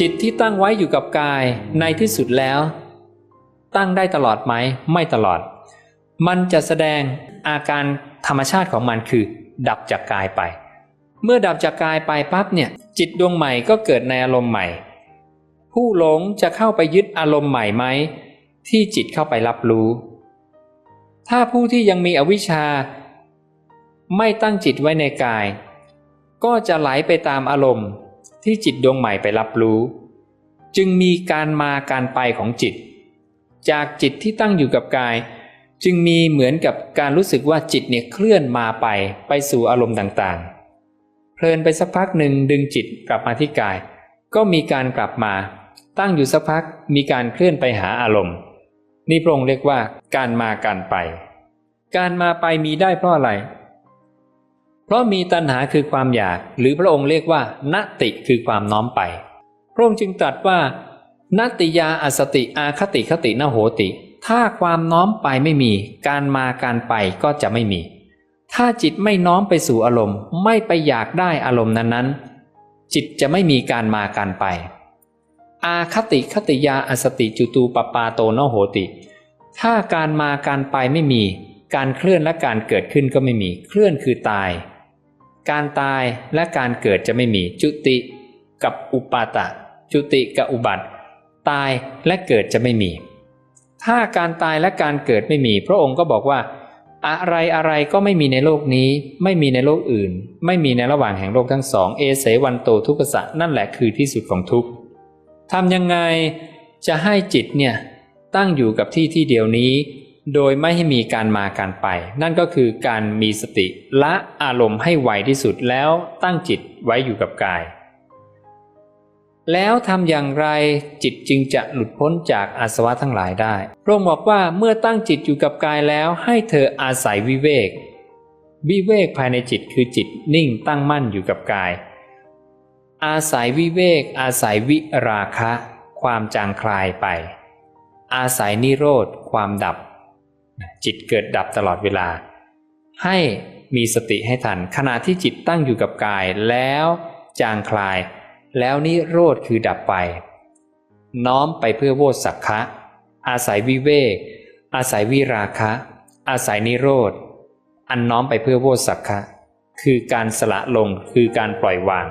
จิตที่ตั้งไว้อยู่กับกายในที่สุดแล้ว ตั้งได้ตลอดไหม ไม่ตลอด มันจะแสดงอาการธรรมชาติของมันคือ ดับจากกายไป เมื่อดับจากกายไปปั๊บเนี่ย จิตดวงใหม่ก็เกิดในอารมณ์ใหม่ ผู้หลงจะเข้าไปยึดอารมณ์ใหม่ไหมที่จิตเข้าไปรับรู้ ถ้าผู้ที่ยังมีอวิชชา ไม่ตั้งจิตไว้ในกาย ก็จะไหลไปตามอารมณ์ ที่จิตดวงใหม่ไปรับรู้ จึงมีการมาการไปของจิต จากจิตที่ตั้งอยู่กับกาย จึงมีเหมือนกับการรู้สึกว่าจิตเนี่ยเคลื่อนมาไปไปสู่อารมณ์ต่างๆ เพลินไปสักพักหนึ่งดึงจิตกลับมาที่กาย ก็มีการกลับมา ตั้งอยู่สักพักมีการเคลื่อนไปหาอารมณ์ นี่พระองค์เรียกว่าการมาการไป การมาไปมีได้เพราะอะไร เพราะมีตัณหาคือความอยาก หรือพระองค์เรียกว่านติคือความน้อมไป พระองค์จึงตรัสว่านติยาอสติอาคติคตินโหติ ถ้าความน้อมไปไม่มี การมาการไปก็จะไม่มี ถ้าจิตไม่น้อมไปสู่อารมณ์ ไม่ไปอยากได้อารมณ์นั้นๆ จิตจะไม่มีการมาการไป อาคติคติยาอสติจุตูปปาโตนโหติ ถ้าการมาการไปไม่มี การเคลื่อนและการเกิดขึ้นก็ไม่มี เคลื่อนคือตาย การตายและการเกิดจะไม่มีจุติกับอุปาตะ จุติกับอุบัติ ตายและเกิดจะไม่มี ถ้าการตายและการเกิดไม่มี พระองค์ก็บอกว่า อะไรอะไรก็ไม่มีในโลกนี้ ไม่มีในโลกอื่น ไม่มีในระหว่างแห่งโลกทั้งสองเอเสวันโตทุกขสะนั่นแหละคือที่สุดของทุกข์ทำยังไงจะให้จิตเนี่ยตั้งอยู่กับที่ที่เดียวนี้ โดยไม่ให้มีการมาการไป นั่นก็คือการมีสติละอารมณ์ให้ไวที่สุดแล้วตั้งจิตไว้อยู่กับกาย แล้วทำอย่างไรจิตจึงจะหลุดพ้นจากอาสวะทั้งหลายได้พระองค์บอกว่าเมื่อตั้งจิตอยู่กับกายแล้วให้เธออาศัยวิเวก วิเวกภายในจิตคือจิตนิ่งตั้งมั่นอยู่กับกาย อาศัยวิเวก อาศัยวิราคะ ความจางคลายไป อาศัยนิโรธ ความดับ จิตเกิดดับตลอดเวลา ให้มีสติให้ทัน ขณะที่จิตตั้งอยู่กับกายแล้วจางคลาย แล้วนิโรธคือดับไป น้อมไปเพื่อโวสักคะ อาศัยวิเวก อาศัยวิราคะ อาศัยนิโรธ อันน้อมไปเพื่อโวสักคะ คือการสละลงคือการปล่อยวาง